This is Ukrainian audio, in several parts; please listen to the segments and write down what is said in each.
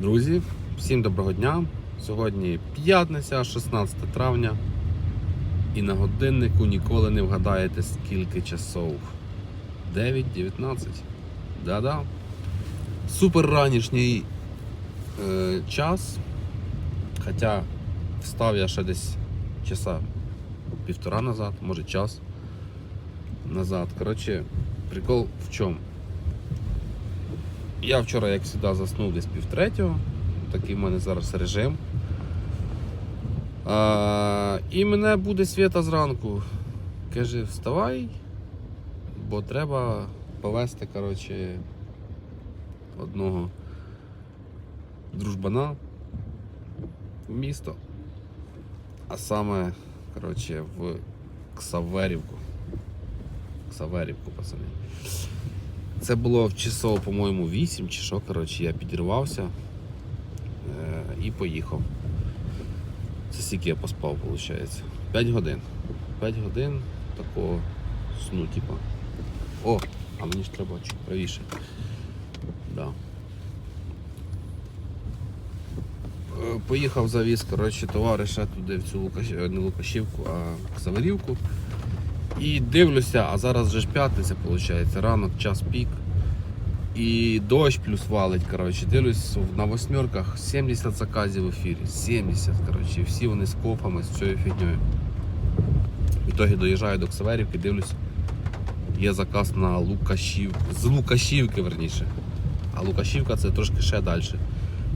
Друзі, всім доброго дня. Сьогодні п'ятниця, 16 травня. І на годиннику ніколи не вгадаєте, скільки часов. 9.19. Да-да. Супер ранішній е, час. Хоча встав я ще десь часа півтора назад, може час назад. Коротше, прикол в чому? Я вчора, як завжди, заснув десь півтретього. Такий в мене зараз режим. А, і мене буде свята зранку. Каже, вставай, бо треба повезти коротше, одного дружбана в місто. А саме коротше, в Ксаверівку. Ксаверівку, пацани. Це було в часов, по-моєму, 8 чи що, коротше, я підірвався е, і поїхав. Це скільки я поспав, виходить. 5 годин. 5 годин такого сну, типа. О, а мені ж треба чуть правіше. Да. Е, Поїхав завіз, коротше, товариша туди в цю Лукаш... не Лукашівку, а Ксаверівку. І дивлюся, а зараз вже ж п'ятниця, виходить, ранок, час пік. І дощ плюс валить. коротше. Дивлюсь на восьмерках 70 заказів в ефірі. 70, коротше, всі вони з кофами, з цією фігньою. В ітогі доїжджаю до Ксаверівки, дивлюсь, є заказ на Лукашівку. З Лукашівки, верніше. А Лукашівка це трошки ще далі.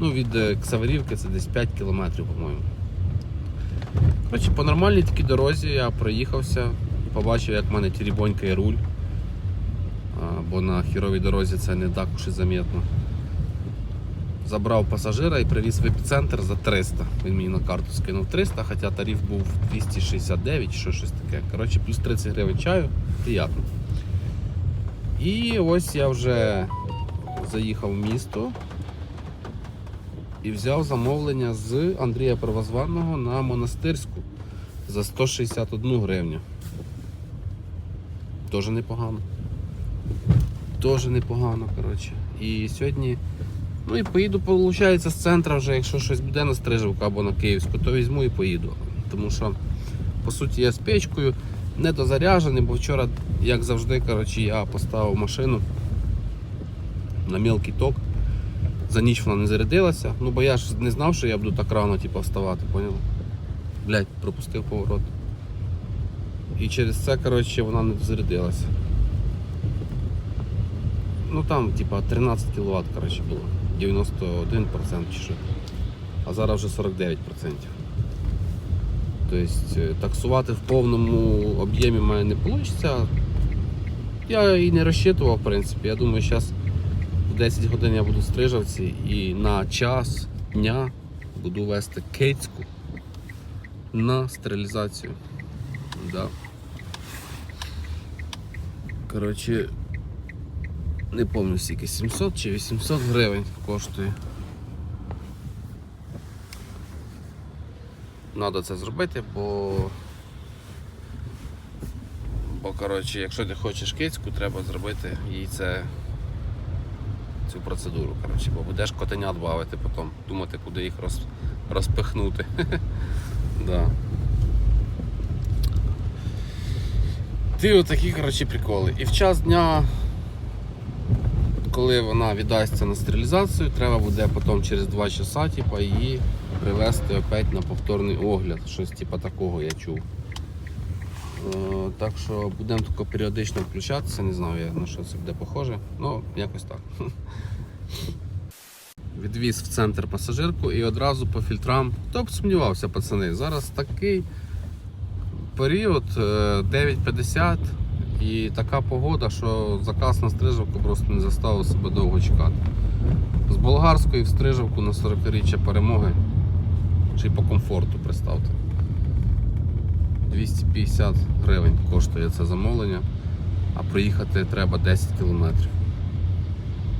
Ну, від е, Ксаверівки це десь 5 кілометрів, по-моєму. Коротше, по нормальній такій дорозі я проїхався, побачив, як в мене тірібонькає руль. Бо на хіровій дорозі це не так уж і замітно. Забрав пасажира і привіз в епіцентр за 300. Він мені на карту скинув 300, хоча тариф був 269 що щось таке. Коротше, плюс 30 гривень чаю, приємно. І ось я вже заїхав в місто і взяв замовлення з Андрія Первозванного на монастирську за 161 гривню. Тоже непогано. Тоже непогано, коротше. І сьогодні. Ну і поїду, виходить, з центру вже, якщо щось буде на Стрижівку або на Київську, то візьму і поїду. Тому що, по суті, я з печкою не дозаряджений, бо вчора, як завжди, коротше, я поставив машину на мілкий ток. За ніч вона не зарядилася. Ну бо я ж не знав, що я буду так рано типу, вставати, поняв? Блять, пропустив поворот. І через це, коротше, вона не зарядилася. Ну там, типа, 13 кВт, коротше, було. 91% чи що. А зараз вже 49%. Тобто е, таксувати в повному об'ємі в мене не вийде. Я і не розчитував, в принципі. Я думаю, зараз в 10 годин я буду в стрижавці і на час дня буду вести кицьку на стерилізацію. Да. Коротше, не пам'ятаю скільки, 700 чи 800 гривень коштує. Надо це зробити, бо бо коротше, якщо ти хочеш кицьку, треба зробити їй це цю процедуру. Коротше, бо будеш котенят бавити потім, думати, куди їх роз, розпихнути. Ти отакі коротше, приколи. І в час дня, коли вона віддасться на стерилізацію, треба буде потім через 2 часа типу, її привезти опять на повторний огляд. Щось типу такого я чув. Е, так що будемо тільки періодично включатися, не знаю на що це буде похоже, ну якось так. Відвіз в центр пасажирку і одразу по фільтрам. Хто б сумнівався, пацани, зараз такий період е, 9.50 і така погода, що заказ на стрижавку просто не заставив себе довго чекати. З болгарської в стрижавку на 40-річчя перемоги. Чи по комфорту представте. 250 гривень коштує це замовлення, а проїхати треба 10 кілометрів.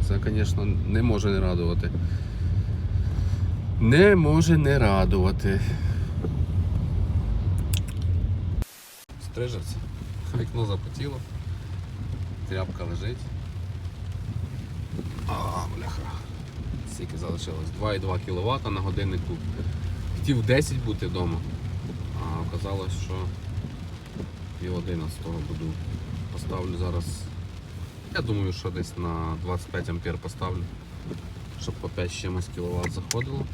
Це, звісно, не може не радувати. Не може не радувати. Стрижеться. Вікно запотіло. Тряпка лежить. А, бляха. скільки залишилось? 2,2 кВт на годиннику. Хотів 10 бути вдома, а оказалось, що пів 11 буду. Поставлю зараз. Я думаю, що десь на 25 ампер поставлю, щоб по 5 з чимось кВт заходило.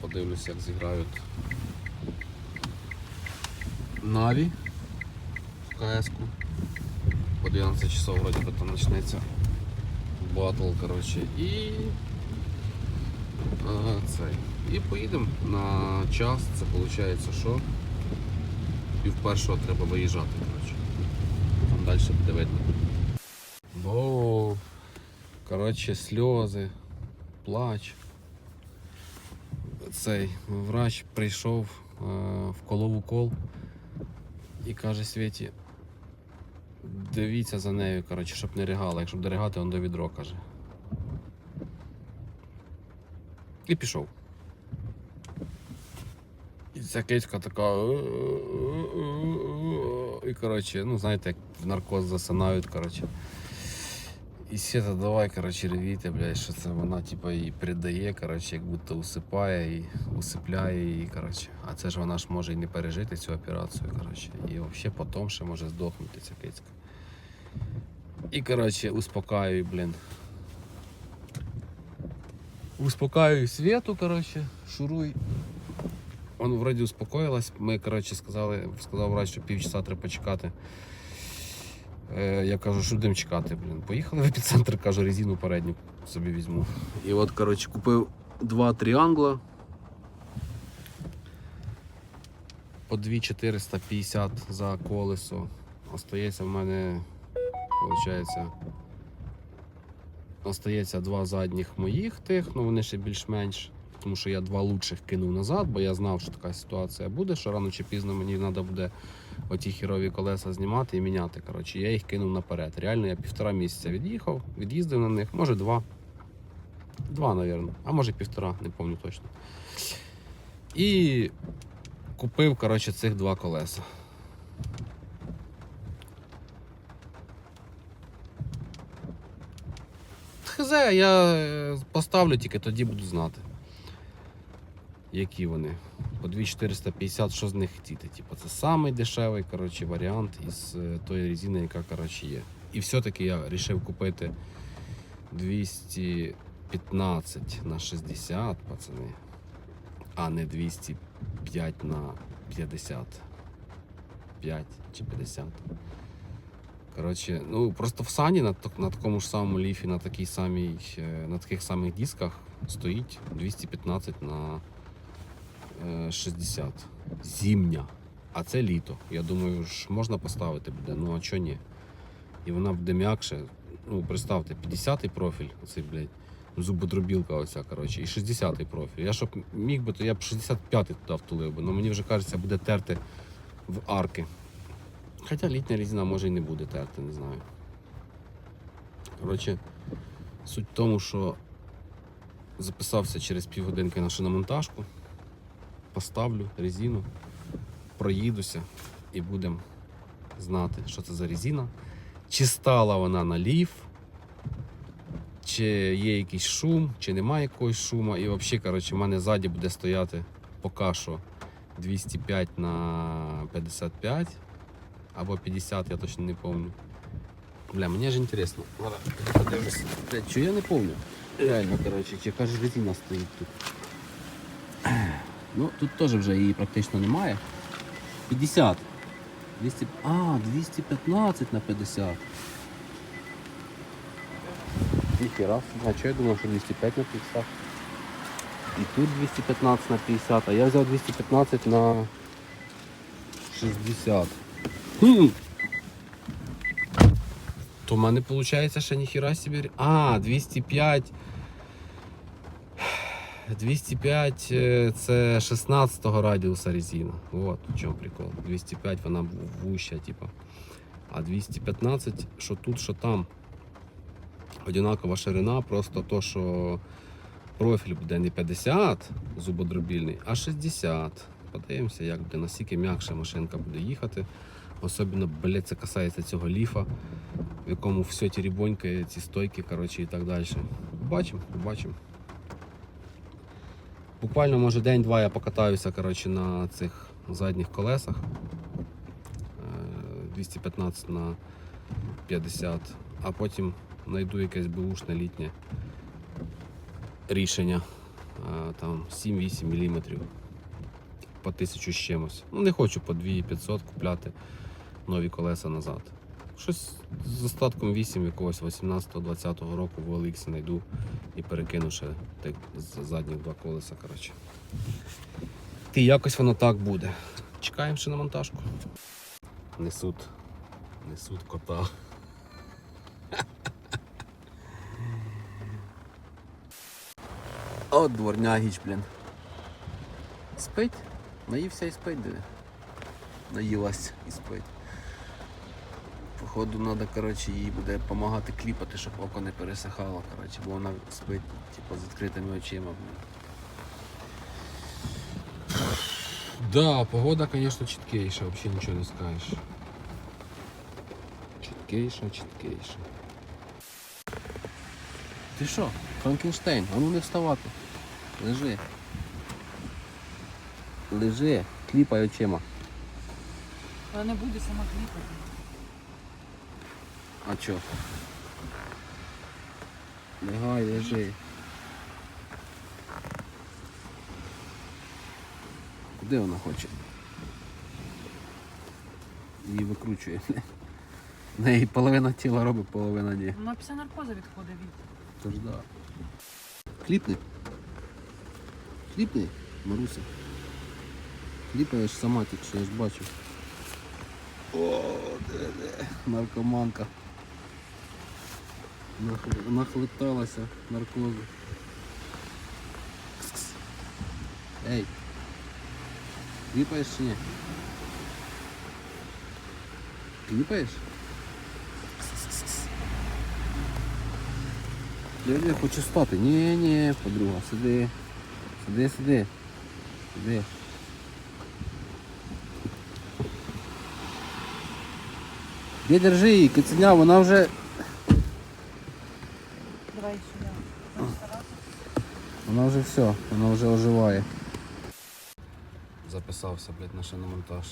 Подивлюся, як зіграють Наві в КС-ку. По 12 часов вроді би там почнеться батл, коротше. І а, цей. І поїдемо на час. Це виходить, що пів першого треба виїжджати, коротше. Там далі буде видно. Бо, коротше, сльози, плач. Цей врач прийшов, е, вколов укол і каже Світі, дивіться за нею, коротше, щоб не ригала. Якщо буде ригати, он до відро каже. І пішов. І ця кицька така. І коротше, ну знаєте, як наркоз засинають, коротше. І Света, давай, коротше, ревіти, блядь, що це вона типа її придає, коротше, як будто усипає і усипляє її, коротше. А це ж вона ж може і не пережити цю операцію, коротше. І взагалі потім ще може здохнути ця кицька. І коротше, успокаюю, блін. Успокаюю Свету, коротше, шуруй. Он вроді успокоїлась. Ми, коротше, сказали, сказав врач, що півчаса треба почекати. Е, я кажу, що будемо чекати, блін. Поїхали в епіцентр, кажу, резину передню собі візьму. І от, коротше, купив два тріангла. По 2450 за колесо. Остається в мене, виходить, остається два задніх моїх тих, ну вони ще більш-менш. Тому що я два лучших кинув назад, бо я знав, що така ситуація буде, що рано чи пізно мені треба буде оті хірові колеса знімати і міняти. Коротше, я їх кинув наперед. Реально я півтора місяця від'їхав, від'їздив на них, може два. Два, мабуть, а може півтора, не пам'ятаю точно. І купив коротше, цих два колеса. Хз, я е, поставлю тільки тоді буду знати. Які вони. По 2450, що з них хотіти. Типу, це самий дешевий коротше, варіант із е, тої резини, яка коротше, є. І все-таки я вирішив купити 215 на 60, пацани, а не 205 на 50. 5 чи 50. Коротше, ну просто в сані на, на такому ж самому ліфі, на, такій самій, е, на таких самих дисках стоїть 215 на 60. Зімня. А це літо. Я думаю, ж можна поставити буде, ну а чого ні? І вона буде м'якше. Ну, представте, 50-й профіль, оцей, блядь, зубодробілка оця, коротше, і 60-й профіль. Я щоб міг би, то я б 65-й туди втулив би, але мені вже кажеться, буде терти в арки. Хоча літня різина може і не буде терти, не знаю. Коротше, суть в тому, що записався через півгодинки на шиномонтажку, поставлю резину, проїдуся і будемо знати, що це за резина. Чи стала вона на ліф, чи є якийсь шум, чи немає якогось шуму. І взагалі, коротше, в мене ззаді буде стояти поки що 205 на 55 або 50, я точно не помню. Бля, мені ж інтересно. Зараз подивлюся. Я не помню. Реально, коротше, чи яка ж резина стоїть тут. Ну, тут теж вже її практично немає. 50. 200... А, 215 на 50. Ніхера, а що я думав, що 205 на 50. І тут 215 на 50, а я взяв 215 на 60. Хм. То в мене виходить ще ніхіра собі. А, 205. 205 е, це 16 радіуса резина. Вот в чому прикол. 205 вона вуща, типа. А 215, що тут, що там. Одинакова ширина, просто то, що профіль буде не 50 зубодробільний, а 60. Подивимося, як буде, наскільки м'якша машинка буде їхати. Особливо, блядь, це касається цього ліфа, в якому все тірібонькає, ці стойки, коротше, і так далі. Побачимо, побачимо. Буквально, може, день-два я покатаюся коротше, на цих задніх колесах. Е, 215 на 50, а потім знайду якесь бушне літнє рішення. е, Там 7-8 мм по 1000 з чимось. Ну, не хочу по 2500 купляти нові колеса назад. Щось з остатком 8 якогось 18-20 року в OLX знайду і перекину ще так, з задніх два колеса. Коротше. І якось воно так буде. Чекаємо ще на монтажку. Несуть. Несуть кота. От дворнягіч, блін. Спить? Наївся і спить, диви. Наїлась і спить. Походу треба, коротше, їй буде допомагати кліпати, щоб око не пересихало, коротше, бо вона спить, типу, з відкритими очима. Да, погода, звісно, чіткейша, взагалі нічого не скажеш. Чіткейша, чіткейша. Ти що, Франкенштейн, а ну не вставати. Лежи. Лежи, кліпай очима. Вона не буде сама кліпати. А чо? Лягай, лежи. Куди вона хоче? Її викручує. В неї половина тіла робить, половина ні. Вона після наркоза відходить від. Тож да. Кліпни. Кліпни, Маруся. Кліпаєш сама тільки що я ж бачу. О, де, де. Наркоманка. Нахли- Нахлеталася наркозу. Кс-кс. Ей. Кліпаєш чи ні? Кліпаєш? Я хочу спати. Ні, ні, подруга, сиди. Сиди, сиди. Сиди. Де держи її, киценя, вона вже. Давай сюди. Вона вже все, вона вже оживає. Записався, блядь, на шиномонтаж.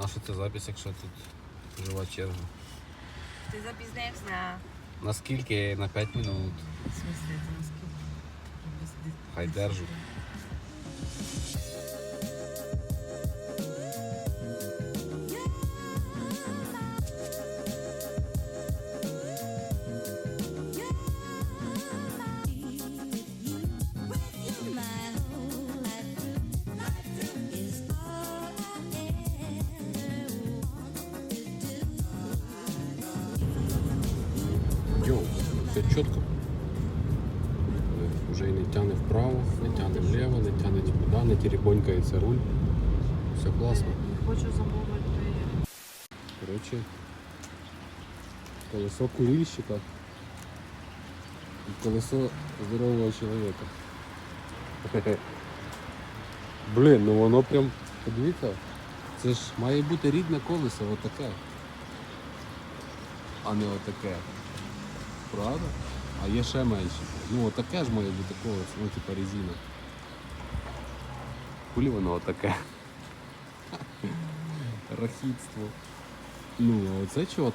Наша це запись, якщо тут жива черга. Ти запізнився. Наскільки? На 5 минут. В смысле, ти наскільки? Хай держу. Чітко. Вже і не тягне вправо, не тягне вліво, не тягне нікуди, не тірібонькається руль. Все класно. Хочу замовити. Коротше, колесо курильщика і колесо здорового чоловіка. Блін, ну воно прям, подивіться, це ж має бути рідне колесо, отаке. А не отаке. Правда? А є ще менше. Ну отаке ж має бути такого, ну типа резина. Кулі воно отаке. Рахітство. Ну, а оце чітко.